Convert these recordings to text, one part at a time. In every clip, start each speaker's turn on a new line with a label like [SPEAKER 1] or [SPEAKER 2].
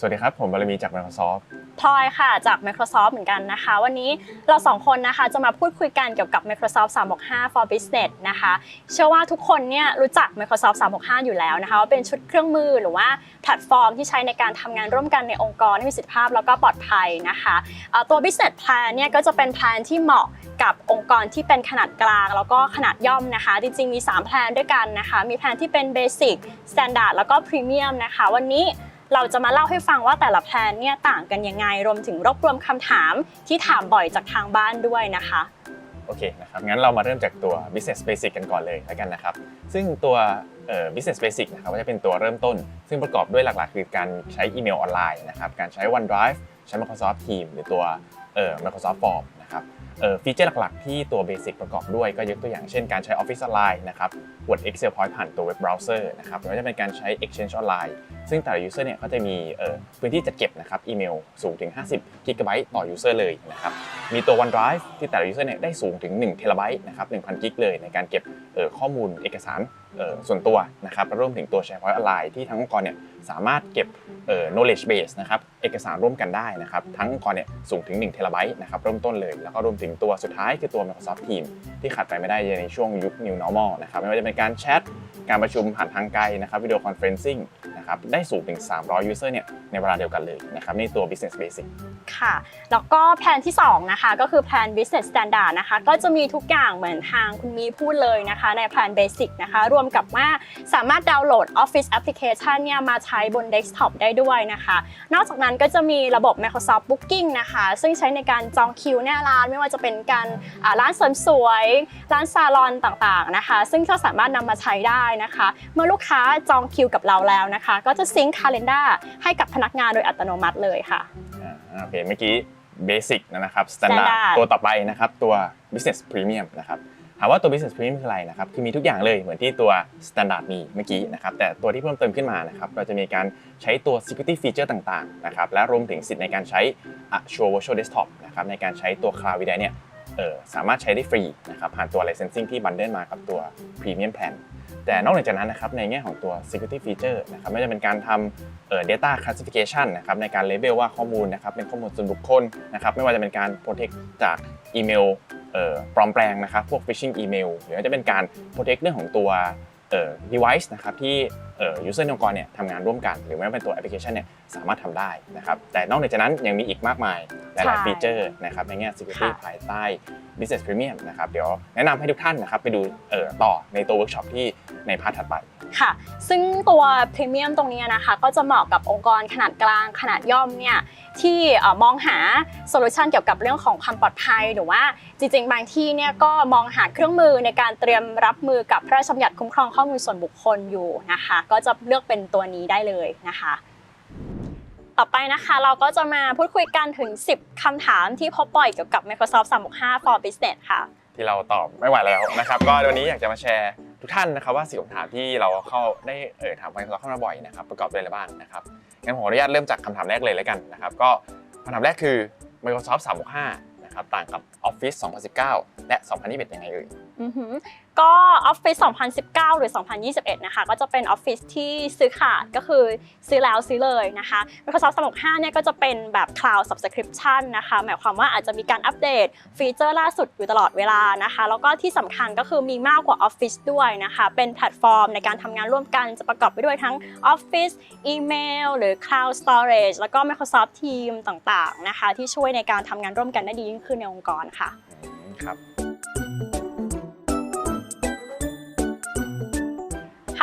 [SPEAKER 1] สวัสดีครับ ผมบารมีจาก Microsoft
[SPEAKER 2] พลอยค่ะจาก Microsoft เหมือนกันนะคะ วันนี้เราสองคนนะคะจะมาพูดคุยกันเกี่ยวกับ Microsoft 365 for Business นะคะ เชื่อว่าทุกคนเนี่ยรู้จัก Microsoft 365 อยู่แล้วนะคะว่าเป็นชุดเครื่องมือหรือว่าแพลตฟอร์มที่ใช้ในการทำงานร่วมกันในองค์กรให้มีสิทธิภาพแล้วก็ปลอดภัยนะคะตัว Business Plan เนี่ยก็จะเป็นแพลนที่เหมาะกับองค์กรที่เป็นขนาดกลาง แล้วก็ขนาดย่อมนะคะ จริงๆมี3แพลนด้วยกันนะคะ มีแพลนที่เป็น Basic Standard แล้วก็ Premium นะคะ วันนี้ เราจะมาเล่าให้ฟังว่าแต่ละแพลนเนี่ยต่างกันยังไงรวมถึงรวบรวมคำถามที่ถามบ่อยจากทางบ้านด้วยนะคะ
[SPEAKER 1] โอเคนะครับงั้นเรามาเริ่มจากตัว Business Basic กันก่อนเลยแล้วกันนะครับ ซึ่งตัวเอ่อ Business Basic นะครับก็จะเป็นตัวเริ่มต้น ซึ่งประกอบด้วยหลักๆ คือการใช้อีเมลออนไลน์นะครับการใช้ OneDrive ใช้ Microsoft Teams หรือตัวเอ่อ Microsoft Form ฟีเจอร์หลักๆ ที่ตัว Basic ประกอบด้วยก็ยกตัวอย่างเช่นการใช้ Office Online นะครับวด Excel Point ผ่านตัวเว็บเบราว์เซอร์นะครับหรือว่าจะเป็นการใช้ Exchange Online ซึ่งแต่ละ user เนี่ยก็จะมีพื้นที่จัดเก็บนะครับอีเมลสูงถึง 50กิกะไบต์ต่อ user เลยนะครับ มีตัว OneDrive ที่แต่ละ user เนี่ยได้สูงถึง1เทราไบต์นะครับ 1,000กิกเลยในการเก็บข้อมูลเอกสารส่วนตัวนะครับและรวมถึงตัว SharePoint Online ที่ทั้งองค์กรเนี่ยสามารถเก็บ knowledge base นะครับเอกสารร่วมกันได้นะครับทั้งองค์กรเนี่ยสูงถึง1เทราไบต์นะครับเริ่มต้นเลย แล้วก็รวมถึงตัวสุดท้ายคือตัว Microsoft Teams ที่ขาดไปไม่ได้ในช่วงยุค New Normal นะครับไม่ว่าจะเป็นการแชทการประชุมผ่านทางไกลนะครับวิดีโอคอนเฟรนซิ่ง นะครับได้สูงถึง 300 user เนี่ยในเวลาเดียวกันเลยนะครับนี่ตัว business basic
[SPEAKER 2] ค่ะ แล้วก็แพลนที่ 2 นะคะ ก็คือแพลน Business Standard นะคะ ก็จะมีทุกอย่างเหมือนทางคุณมีพูดเลยนะคะ ในแพลน Basic นะคะ รวมกับว่าสามารถดาวน์โหลด Office Application เนี่ยมาใช้บน Desktop ได้ด้วยนะคะ นอกจากนั้นก็จะมีระบบ Microsoft Booking นะคะ ซึ่งใช้ในการจองคิวหน้าร้านไม่ว่าจะเป็นการร้านเสริมสวย ร้านซาลอนต่างๆนะคะ ซึ่งก็สามารถนำมาใช้ได้นะคะ เมื่อลูกค้าจองคิวกับเราแล้วนะคะก็จะซิงค์ Calendar ให้กับพนักงานโดยอัตโนมัติเลยค่ะ
[SPEAKER 1] อ่าโอเคเมื่อกี้ Basic นะครับ Standard
[SPEAKER 2] Standard
[SPEAKER 1] ตัวต่อไปนะครับตัว Business Premium นะครับถามว่าตัว Business Premium คืออะไรนะครับคือมีทุกอย่างเลยเหมือนที่ตัว Standard มีเมื่อกี้นะครับแต่ตัวที่เพิ่มเติมขึ้นมานะครับเราจะมีการใช้ตัว Security Feature ต่างๆนะครับและรวมถึงสิทธิ์ในการใช้ Azure Virtual Desktop นะครับในการใช้ตัว Cloud VDI เนี่ยเออสามารถใช้ได้ฟรีนะครับผ่านตัว Licensing ที่บันเดิลมากับตัว Premium Plan แต่นอกจากนั้นนะครับในแง่ของตัว security feature นะครับไม่ว่าจะเป็นการทำเอ่อ data classification นะครับในการ label ว่าข้อมูลนะครับเป็นข้อมูลส่วนบุคคลนะครับไม่ว่าจะเป็นการ protect จากอีเมลเอ่อปลอมแปลงนะครับพวก phishing email หรือว่าจะเป็นการ protect เรื่องของตัวเอ่อ device นะครับที่เอ่อ user ในองค์กรเนี่ยทำงานร่วมกัน หรือไม่ว่าเป็นตัว application เนี่ยสามารถทำได้นะครับแต่นอกจากนั้นยังมีอีกมากมายหลาย
[SPEAKER 2] ใช่
[SPEAKER 1] ๆฟีเจอร์นะครับในแง่ security
[SPEAKER 2] ค่ะ
[SPEAKER 1] ภายใต้ business premium นะครับเดี๋ยวแนะนำให้ทุกท่านนะครับไปดูเอ่อต่อในตัว workshop ที่ ในพาร์ทถัดไป
[SPEAKER 2] ค่ะ ซึ่งตัวพรีเมียมตรงนี้นะคะ ก็จะเหมาะกับองค์กรขนาดกลางขนาดย่อมเนี่ยที่เอ่อมองหาโซลูชันเกี่ยวกับเรื่องของความปลอดภัยหรือว่าจริงๆ บางที่เนี่ยก็มองหาเครื่องมือในการเตรียมรับมือกับพระราชบัญญัติคุ้มครองข้อมูลส่วนบุคคลอยู่นะคะ ก็จะเลือกเป็นตัวนี้ได้เลยนะคะ ต่อไปนะคะเราก็จะมาพูดคุยกันถึง 10คำถามที่พบบ่อยเกี่ยวกับ Microsoft 365 for Business ค่ะ
[SPEAKER 1] ที่เราตอบไม่ไหวแล้วนะครับ ก็วันนี้อยากจะมาแชร์ ทุกท่านนะครับว่าสิ่งคำถามที่เราเข้าได้เออถามไปเราเข้ามาบ่อยนะครับประกอบด้วยอะไรบ้างนะครับงั้นผมขออนุญาตเริ่มจากคำถามแรกเลยแล้วกันนะครับก็คำถามแรกคือ Microsoft 365นะครับต่างกับ Office 2019 และ 2021 ยังไงเอ่ย
[SPEAKER 2] อืออก็ Office 2019 หรือ 2021 นะคะ ก็จะเป็น Office ที่ซื้อขาดก็คือซื้อแล้วซื้อเลยนะคะ Microsoft 365 เนี่ยก็จะเป็นแบบ Cloud Subscription นะคะ หมายความว่าอาจจะมีการอัปเดตฟีเจอร์ล่าสุดอยู่ตลอดเวลานะคะ แล้วก็ที่สำคัญก็คือมีมากกว่า Office ด้วยนะคะ เป็นแพลตฟอร์มในการทำงานร่วมกันจะประกอบไปด้วยทั้ง Office อีเมลหรือ Cloud Storage แล้วก็ Microsoft Teams ต่างๆนะคะ ที่ช่วยในการทำงานร่วมกันได้ดียิ่งขึ้นในองค์กรค่ะ
[SPEAKER 1] อืมครับ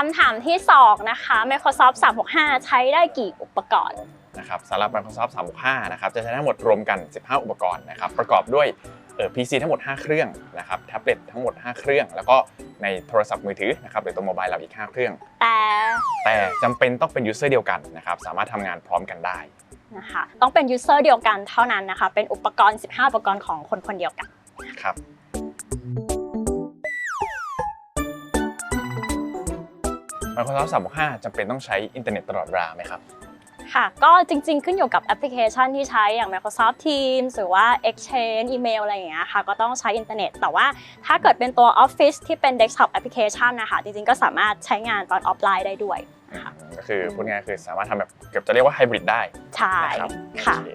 [SPEAKER 2] คำถามที่ 2 นะคะ Microsoft 365 ใช้ได้กี่อุปกรณ์
[SPEAKER 1] นะครับสำหรับ Microsoft 365นะครับจะใช้ทั้งหมดรวมกัน 15 อุปกรณ์นะครับประกอบด้วยเอ่อ PC ทั้งหมด 5 เครื่องนะครับแท็บเล็ตทั้งหมด 5 เครื่อง แล้วก็ในโทรศัพท์มือถือนะครับหรือตัวโมบายเราอีก 5 เครื่อง
[SPEAKER 2] แต่
[SPEAKER 1] แต่จำเป็นต้องเป็น user เดียวกันนะครับสามารถทำงานพร้อมกันได้
[SPEAKER 2] นะคะต้องเป็น user เดียวกันเท่านั้นนะคะ เป็นอุปกรณ์ 15 อุปกรณ์ของคนคนเดียวกัน
[SPEAKER 1] ครับ Microsoft 365จำเป็นต้องใช้อินเทอร์เน็ตตลอดเวลาไหมครับ
[SPEAKER 2] ค่ะ ก็จริงๆ ขึ้นอยู่กับแอปพลิเคชันที่ใช้อย่าง Microsoft Teams หรือว่า Exchange อีเมลอะไรอย่างเงี้ยค่ะ ก็ต้องใช้อินเทอร์เน็ต แต่ว่าถ้าเกิดเป็นตัว Office ที่เป็น desktop application นะคะจริงๆ ก็สามารถใช้งานตอนออฟไลน์ได้ด้วยค่ะ
[SPEAKER 1] ก็คือพูดง่ายๆคือสามารถทำแบบเกือบจะเรียกว่าไฮบริดได้
[SPEAKER 2] ใช่
[SPEAKER 1] นะครับ
[SPEAKER 2] ค่ะ
[SPEAKER 1] โอเ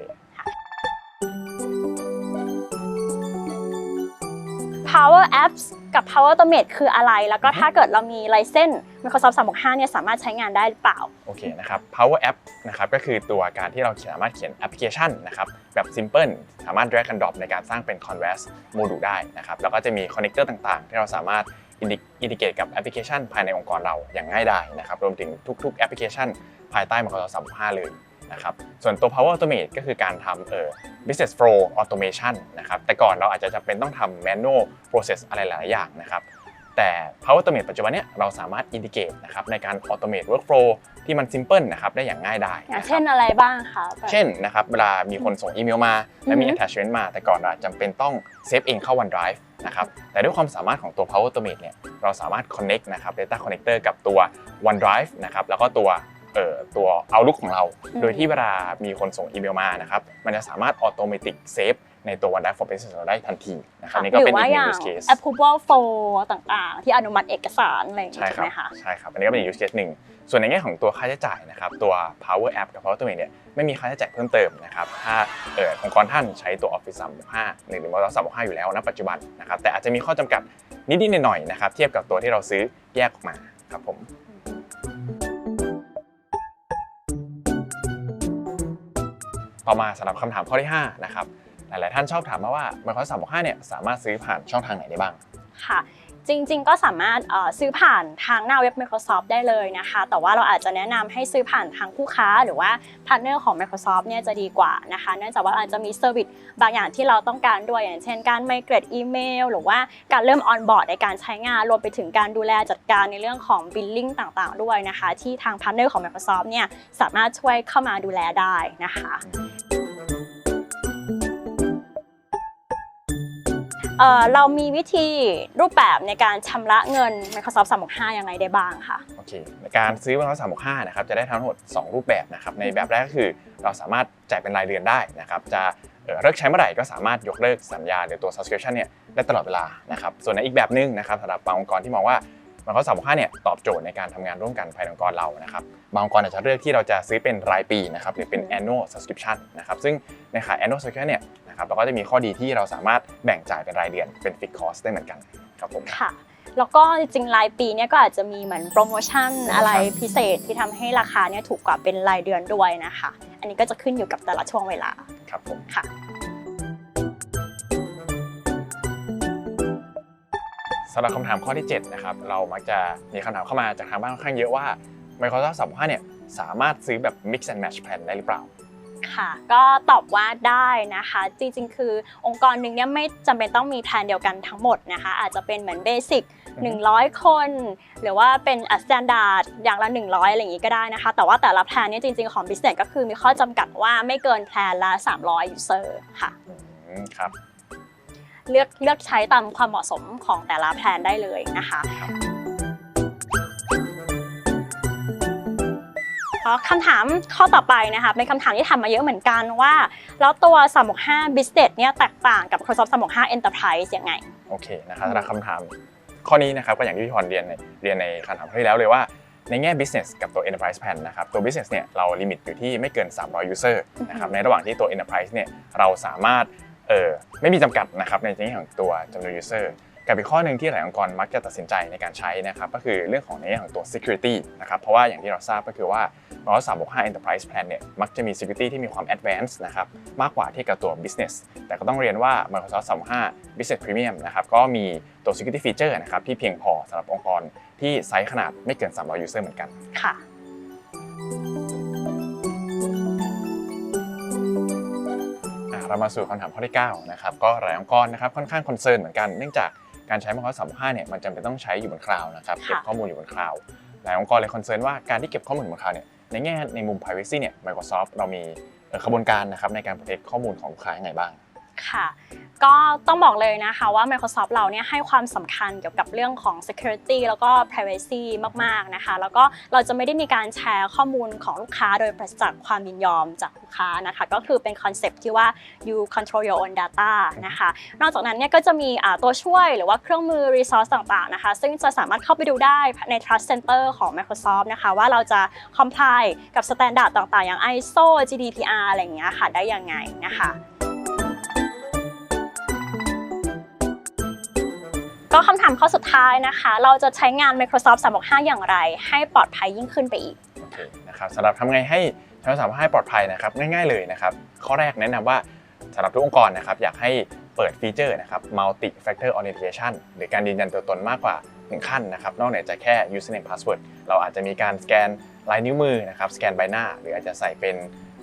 [SPEAKER 1] Power
[SPEAKER 2] Apps กับ Power Automate คืออะไร แล้วก็ถ้าเกิดเรามีไลเซนส์ Microsoft 365เนี่ยสามารถใช้งานได้หรือเปล่า
[SPEAKER 1] โอเคนะครับ Power App นะครับก็คือตัวการที่เราสามารถเขียนแอปพลิเคชันนะครับแบบ Simple สามารถ drag and drop ในการสร้างเป็น Converse โมดูลได้นะครับแล้วก็จะมีคอนเนคเตอร์ต่างๆ ที่เราสามารถอินดิเกตกับแอปพลิเคชันภายในองค์กรเราอย่างง่ายดายนะครับรวมถึงทุก ๆ แอปพลิเคชันภายใต้ Microsoft 365 เลย นะครับ ส่วนตัว Power Automate ก็คือการทำเอ่อ business flow automation นะครับ แต่ก่อนเราอาจจะจำเป็นต้องทำ manual process อะไรหลายๆอย่างนะครับแต่ Power Automate ปัจจุบันเนี้ยเราสามารถ indicate นะครับในการ automate workflow ที่มัน simple นะครับได้อย่างง่ายดาย
[SPEAKER 2] อย่าง
[SPEAKER 1] นะครับ
[SPEAKER 2] เช่นอะไรบ้างคะแบบ
[SPEAKER 1] เช่นนะครับเวลามีคนส่งอีเมลมา และมี
[SPEAKER 2] อือฮึ
[SPEAKER 1] attachment มา แต่ก่อนเราจำเป็นต้องเซฟเองเข้า OneDrive นะครับแต่ด้วยความสามารถของตัว Power Automate เนี่ยเราสามารถ connect นะครับ data connector กับตัว OneDrive นะครับแล้วก็ตัว เอ่อตัว Outlook ของเรา โดยที่เวลามีคนส่งอีเมลมานะครับมันจะสามารถ automatic save ในตัว OneDrive for Business เราได้ทันทีนะครับนี่ก็
[SPEAKER 2] หรื
[SPEAKER 1] เป็น
[SPEAKER 2] อว่า
[SPEAKER 1] อีกห
[SPEAKER 2] อ
[SPEAKER 1] นึ่ง
[SPEAKER 2] ย่าง
[SPEAKER 1] use case
[SPEAKER 2] approval flow ต่างๆ ที่อนุมัติเอกสารอะไรอย่าง
[SPEAKER 1] ใช่
[SPEAKER 2] งี้
[SPEAKER 1] ค
[SPEAKER 2] ใช่
[SPEAKER 1] รับ
[SPEAKER 2] ไหมคะ
[SPEAKER 1] ใช่ครับ อันนี้ก็เป็นอีก use case หนึ่ง ส่วนในแง่ของตัวค่าใช้จ่ายนะครับตัว Power App กับ Power Automate เนี่ยไม่มีค่าใช้จ่ายเพิ่มเติมนะครับถ้าเอ่อองค์กรท่านใช้ตัว Office 365หรือ Microsoft 365 อยู่แล้วณปัจจุบันนะครับแต่อาจจะมีข้อจำกัดนิดๆหน่อยๆนะครับเทียบกับตัวที่เราซื้อแยกออกมาครับผม ต่อมาสำหรับคำถามข้อที่5นะครับหลาย ๆ ท่านชอบถามมาว่า Microsoft 365เนี่ยสามารถซื้อผ่านช่องทางไหนได้บ้าง
[SPEAKER 2] ค่ะจริงๆ ก็สามารถซื้อผ่านทางหน้าเว็บ Microsoft ได้เลยนะคะ แต่ว่าเราอาจจะแนะนำให้ซื้อผ่านทางคู่ค้า หรือว่าพาร์ทเนอร์ของ Microsoft เนี่ยจะดีกว่านะคะ เนื่องจากว่าอาจจะมีเซอร์วิสบางอย่างที่เราต้องการด้วย อย่างเช่นการ migrate อีเมล หรือว่าการเริ่ม on board ในการใช้งาน รวมไปถึงการดูแลจัดการในเรื่องของ billing ต่างๆ ด้วยนะคะ ที่ทางพาร์ทเนอร์ของ Microsoft เนี่ยสามารถช่วยเข้ามาดูแลได้นะคะ เอ่อเรามีวิธีรูปแบบในการชำระเงิน Microsoft 365 ยังไงได้บ้างคะ
[SPEAKER 1] โอเคในการซื้อ Microsoft 365 นะครับจะได้ทั้งหมด 2 รูปแบบนะครับในแบบแรกก็คือเราสามารถจ่ายเป็นรายเดือนได้นะครับจะเอ่อเลิกใช้เมื่อไหร่ก็สามารถยกเลิกสัญญาหรือตัว subscription เนี่ยได้ตลอดเวลานะครับส่วนในอีกแบบหนึงนะครับสำหรับบางองค์กรที่มองว่า Microsoft 365เนี่ยตอบโจทย์ในการทำงานร่วมกันภายในองค์กรเรานะครับบางองค์กรอาจจะเลือกที่เราจะซื้อเป็นรายปีนะครับหรือเป็น annual subscription นะครับซึ่งในขาย annual subscription เนี่ย นะครับเราก็จะมีข้อดีที่เราสามารถแบ่งจ่ายเป็นรายเดือนเป็น fixed cost ได้เหมือนกันครับผม
[SPEAKER 2] ค่ะแล้วก็จริงๆรายปีเนี่ยก็อาจจะมีเหมือนโปรโมชั่นอะไรพิเศษที่ทำให้ราคาเนี่ยถูกกว่าเป็นรายเดือนด้วยนะคะ อันนี้ก็จะขึ้นอยู่กับแต่ละช่วงเวลา
[SPEAKER 1] ครับผม
[SPEAKER 2] ค่ะ
[SPEAKER 1] สำหรับคำถามข้อที่ 7 นะครับ เรามักจะมีคำถามเข้ามาจากทางบ้านค่อนข้างเยอะว่า Microsoft 365เนี่ยสามารถซื้อแบบ mix and match plan ได้หรือเปล่า
[SPEAKER 2] ค่ะ ก็ตอบว่าได้นะคะ จริงๆ คือองค์กรหนึ่งเนี่ยไม่จำเป็นต้องมีแพลนเดียวกันทั้งหมดนะคะ อาจจะเป็นเหมือนเบสิก
[SPEAKER 1] อือฮึ
[SPEAKER 2] 100 คน หรือว่าเป็นสแตนดาร์ดอย่างละ 100 อะไรอย่างนี้ก็ได้นะคะ แต่ว่าแต่ละแพลนเนี่ยจริงๆ ของ Business ก็คือมีข้อจำกัดว่าไม่เกินแพลนละ 300 user ค่ะ
[SPEAKER 1] อืมครับ
[SPEAKER 2] เลือกเลือกใช้ตามความเหมาะสมของแต่ละแพลนได้เลยนะคะะคำถามข้อต่อไปนะคะเป็นคำถามที่ถามมาเยอะเหมือนกันว่า แล้วตัว 365 Business เนี่ยแตกต่างกับ Microsoft 365 Enterprise ยังไง
[SPEAKER 1] โอเคนะครับสำหรับคำถามข้อนี้นะครับก็อย่างที่พี่พรเรียนในเรียนในคำถามข้อที่แล้วเลยว่าในแง่ business กับตัว enterprise plan นะครับ ตัว business เนี่ยเราลิมิตอยู่ที่ไม่เกิน 300 user นะครับ ในระหว่างที่ตัว enterprise เนี่ยเราสามารถเออไม่มีจำกัดนะครับในแง่ของตัวจำนวน user กับอีกข้อหนึ่งที่หลายองค์กรมักจะตัดสินใจในการใช้นะครับ ก็คือเรื่องของในแง่ของตัว security นะครับ เพราะว่าอย่างที่เราทราบก็คือว่า Microsoft 365 Enterprise Plan เนี่ยมักจะมี security ที่มีความ advanced นะครับมากกว่าที่กับตัว business แต่ก็ต้องเรียนว่า Microsoft 365 Business Premium นะครับก็มีตัว security feature นะครับที่เพียงพอสำหรับองค์กรที่ไซส์ขนาดไม่เกิน 300 user เหมือนกัน
[SPEAKER 2] ค่ะ
[SPEAKER 1] อะเรามาสู่คำถามข้อที่9นะครับก็หลายองค์กรนะครับค่อนข้างคอนเซิร์นเหมือนกันเนื่องจากการใช้ Microsoft 365เนี่ยมันจำเป็นต้องใช้อยู่บนคลาวด์นะครับ
[SPEAKER 2] ค่ะ
[SPEAKER 1] เก็บข้อมูลอยู่บนคลาวด์หลายองค์กรเลยคอนเซิร์นว่าการที่เก็บข้อมูลอยู่บนคลาวด์เนี่ย ในแง่ในมุม privacy เนี่ย Microsoft เรามีขบวนการนะครับในการ protect ข้อมูลของลูกค้ายังไงบ้าง
[SPEAKER 2] ค่ะ ก็ต้องบอกเลยนะคะว่า Microsoft เราเนี่ยให้ความสำคัญเกี่ยวกับเรื่องของ security แล้วก็ privacy มากๆนะคะ แล้วก็เราจะไม่ได้มีการแชร์ข้อมูลของลูกค้าโดยปราศจากความยินยอมจากลูกค้านะคะ ก็คือเป็นคอนเซปต์ที่ว่า you control your own data นะคะ นอกจากนั้นเนี่ยก็จะมีตัวช่วยหรือว่าเครื่องมือ resource ต่างๆนะคะ ซึ่งจะสามารถเข้าไปดูได้ใน Trust Center ของ Microsoft นะคะ ว่าเราจะ comply กับ standard ต่างๆ อย่าง ISO GDPR อะไรอย่างเงี้ยค่ะได้ยังไงนะคะ ก็คำถามข้อสุดท้ายนะคะ เราจะใช้งาน Microsoft 365 อย่างไร ให้ปลอดภัยยิ่งขึ้นไปอีก
[SPEAKER 1] โอเคนะครับสำหรับทำไงให้ใช้ภาษาให้ปลอดภัยนะครับง่ายๆเลยนะครับ ข้อแรกแนะนำว่าสำหรับทุกองค์กรนะครับอยากให้เปิดฟีเจอร์นะครับ multi factor authentication หรือการยืนยันตัวตนมากกว่าหนึ่งขั้นนะครับนอกเหนือจากแค่ username password เราอาจจะมีการสแกนลายนิ้วมือนะครับสแกนใบหน้า หรืออาจจะใส่เป็น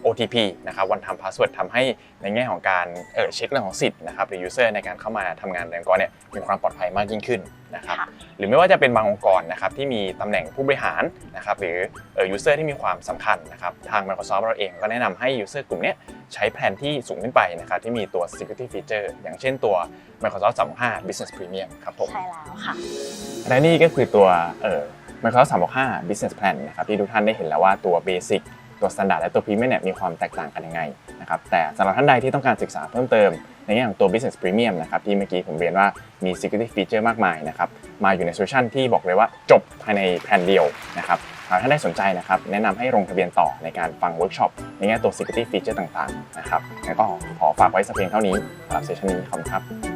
[SPEAKER 1] OTP นะครับ one time password ทำให้ในแง่ของการเออเช็คเรื่องของสิทธิ์นะครับหรือ user ในการเข้ามาทำงานในองค์กรเนี่ยมีความปลอดภัยมากยิ่งขึ้นนะครับ
[SPEAKER 2] ค่ะ
[SPEAKER 1] หรือไม่ว่าจะเป็นบางองค์กรนะครับที่มีตำแหน่งผู้บริหารนะครับหรือเอ่อ user ที่มีความสำคัญนะครับทาง Microsoft เราเองก็แนะนำให้ user กลุ่มเนี้ยใช้แผนที่สูงขึ้นไปนะครับที่มีตัว security feature อย่างเช่นตัว Microsoft 365 Business Premium ครับผม
[SPEAKER 2] ใช่แล้วค่ะ
[SPEAKER 1] และนี่ก็คือตัวเอ่อ Microsoft 365 Business Plan นะครับที่ทุกท่านได้เห็นแล้วว่าตัว Basic ตัว Standard และตัว Premium เนี่ยมีความแตกต่างกันยังไงนะครับแต่สำหรับท่านใดที่ต้องการศึกษาเพิ่มเติม ในแง่ของตัว Business Premium นะครับที่เมื่อกี้ผมเรียนว่ามี Security Feature มากมายนะครับมาอยู่ในโซลูชันที่บอกเลยว่าจบภายในแผนเดียวนะครับหากท่านได้สนใจนะครับแนะนำให้ลงทะเบียนต่อในการฟังเวิร์กช็อปในแง่ตัว Security Feature ต่างๆนะครับงั้นก็ขอฝากไว้สักเพียงเท่านี้สำหรับเซสชันนี้ขอบคุณครับ